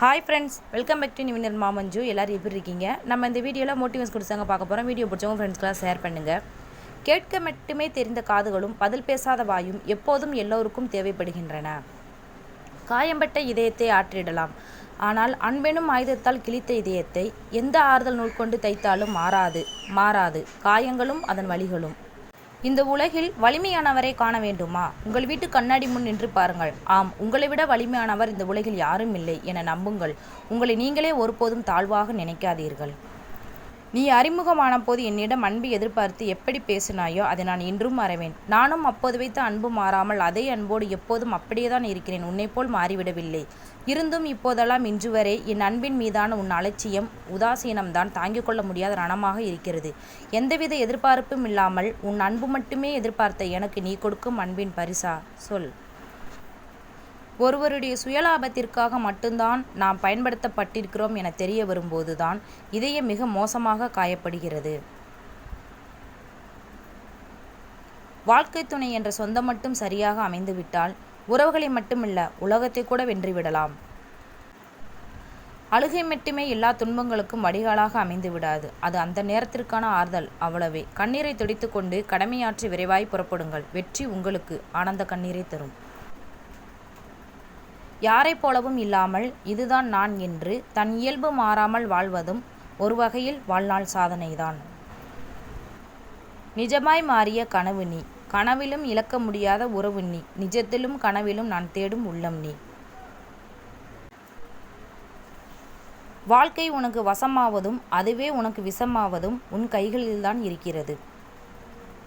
Hi friends welcome back to நிவினர் மாமஞ்சு எல்லோரும் எப்படி இருக்கீங்க? நம்ம இந்த வீடியோவில் மோட்டிவேஷன் கொடுத்தாங்க பார்க்க போகிறோம் வீடியோ பிடிச்சவங்க ஃப்ரெண்ட்ஸ்க்கெலாம் ஷேர் பண்ணுங்கள் கேட்க மட்டுமே தெரிந்த காதுகளும் பதில் பேசாத வாயும் எப்போதும் எல்லோருக்கும் தேவைப்படுகின்றன. காயம்பட்ட இதயத்தை ஆற்றிடலாம். ஆனால் அன்பெனும் ஆயுதத்தால் கிழித்த இதயத்தை எந்த ஆறுதல் நூல் கொண்டு தைத்தாலும் மாறாது மாறாது. காயங்களும் அதன் வழிகளும். இந்த உலகில் வலிமையானவரை காண வேண்டுமா? உங்கள் வீட்டு கண்ணாடி முன் நின்று பாருங்கள். ஆம் உங்களை விட வலிமையானவர் இந்த உலகில் யாரும் இல்லை என நம்புங்கள். உங்களை நீங்களே ஒருபோதும் தாழ்வாக நினைக்காதீர்கள். நீ அறிமுகமான போது என்னிடம் அன்பு எதிர்பார்த்து எப்படி பேசினாயோ அதை நான் இன்றும் மறவேன். நானும் அப்போது வைத்த அன்பு மாறாமல் அதே அன்போடு எப்போதும் அப்படியே தான் இருக்கிறேன். உன்னை போல் மாறிவிடவில்லை. இருந்தும் இப்போதெல்லாம் இன்று வரை என் அன்பின் மீதான உன் அலட்சியம் உதாசீனம்தான் தாங்கிக் கொள்ள முடியாத ரணமாக இருக்கிறது. எந்தவித எதிர்பார்ப்பும் இல்லாமல் உன் அன்பு மட்டுமே எதிர்பார்த்த எனக்கு நீ கொடுக்கும் அன்பின் பரிசா? சொல். ஒருவருடைய சுயலாபத்திற்காக மட்டும்தான் நாம் பயன்படுத்தப்பட்டிருக்கிறோம் என தெரிய வரும்போதுதான் இதயம் மிக மோசமாக காயப்படுகிறது. வாழ்க்கை துணை என்ற சொந்தம் மட்டும் சரியாக அமைந்துவிட்டால் உறவுகளை மட்டுமில்ல உலகத்தை கூட வென்றுவிடலாம். அழுகை மட்டுமே எல்லா துன்பங்களுக்கும் வடிகாலாக அமைந்து விடாது அது அந்த நேரத்திற்கான ஆறுதல். அவ்வளவே. கண்ணீரை துடித்துக்கொண்டு கடமையாற்றி விரைவாய் புறப்படுங்கள். வெற்றி உங்களுக்கு ஆனந்த கண்ணீரை தரும். யாரைப் போலவும் இல்லாமல் இதுதான் நான் என்று தன் இயல்பு மாறாமல் வாழ்வதும் ஒரு வகையில் வாழ்நாள் சாதனைதான். நிஜமாய் மாறிய கனவு நீ. கனவிலும் இழக்க முடியாத உறவு நீ. நிஜத்திலும் கனவிலும் நான் தேடும் உள்ளம் நீ. வாழ்க்கை உனக்கு வசமாவதும் அதுவே உனக்கு விஷமாவதும் உன் கைகளில்தான் இருக்கிறது.